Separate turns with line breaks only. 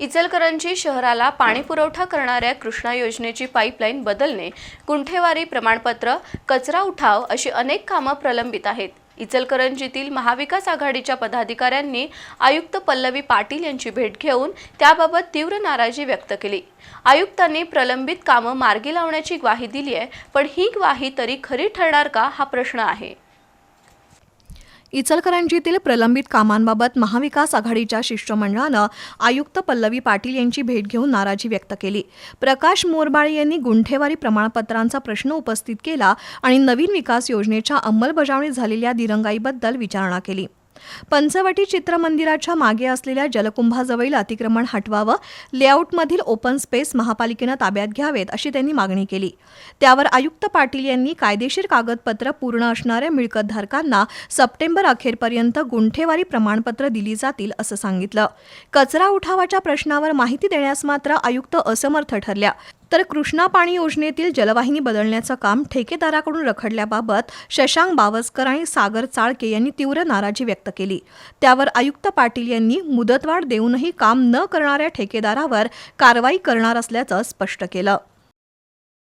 इचलकरंजी शहराला पाणीपुरवठा करणाऱ्या कृष्णा योजनेची पाईपलाईन बदलणे गुंठेवारी प्रमाणपत्र कचरा उठाव अशी अनेक कामं प्रलंबित आहेत. इचलकरंजीतील महाविकास आघाडीच्या पदाधिकाऱ्यांनी आयुक्त पल्लवी पाटील यांची भेट घेऊन त्याबाबत तीव्र नाराजी व्यक्त केली. आयुक्तांनी प्रलंबित कामं मार्गी लावण्याची ग्वाही दिली आहे पण ही ग्वाही तरी खरी ठरणार का हा प्रश्न आहे.
इचलकरंजीतील प्रलंबित कामांबाबत महाविकास आघाडीच्या शिष्टमंडळानं आयुक्त पल्लवी पाटील यांची भेट घेऊन नाराजी व्यक्त केली. प्रकाश मोरबाळे यांनी गुंठेवारी प्रमाणपत्रांचा प्रश्न उपस्थित केला आणि नवीन विकास योजनेच्या अंमलबजावणी झालेल्या दिरंगाईबद्दल विचारणा केली. पंचवटी चित्रमंदिराच्या मागे असलेल्या जलकुंभाजवळील अतिक्रमण हटवावं लेआउटमधील ओपन स्पेस महापालिकेनं ताब्यात घ्यावेत अशी त्यांनी मागणी केली. त्यावर आयुक्त पाटील यांनी कायदेशीर कागदपत्र पूर्ण असणाऱ्या मिळकतधारकांना सप्टेंबर अखेरपर्यंत गुंठेवारी प्रमाणपत्र दिली जातील असं सांगितलं. कचरा उठावाच्या प्रश्नावर माहिती देण्यास मात्र आयुक्त असमर्थ ठरल्या. तर कृष्णा पाणी योजनेतील जलवाहिनी बदलण्याचं काम ठेकेदाराकडून रखडल्याबाबत शशांक बावस्कर आणि सागर चाळके यांनी तीव्र नाराजी व्यक्त केली. त्यावर आयुक्त पाटील यांनी मुदतवाढ देऊनही काम न करणाऱ्या ठेकेदारावर कारवाई करणार असल्याचं स्पष्ट केलं.